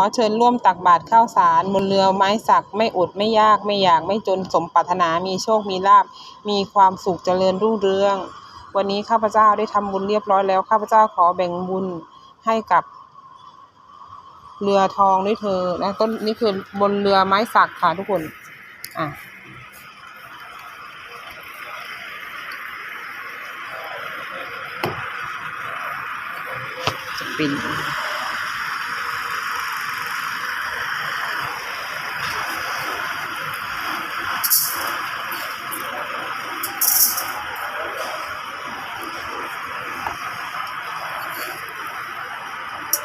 อเชิญร่วมตักบาตรข้าวสาร บนเรือไม้สักไม่อดไม่ยากไม่อยากไม่จนสมปรารถนามีโชคมีลาบมีความสุขเจริญรุ่งเรือง วันนี้ข้าพเจ้าได้ทำบุญเรียบร้อยแล้วข้าพเจ้าขอแบ่งบุญให้กับ เรือทองด้วยเธอนะต้นนี่คือบนเรือไม้สักค่ะทุกคน อะจะเป็น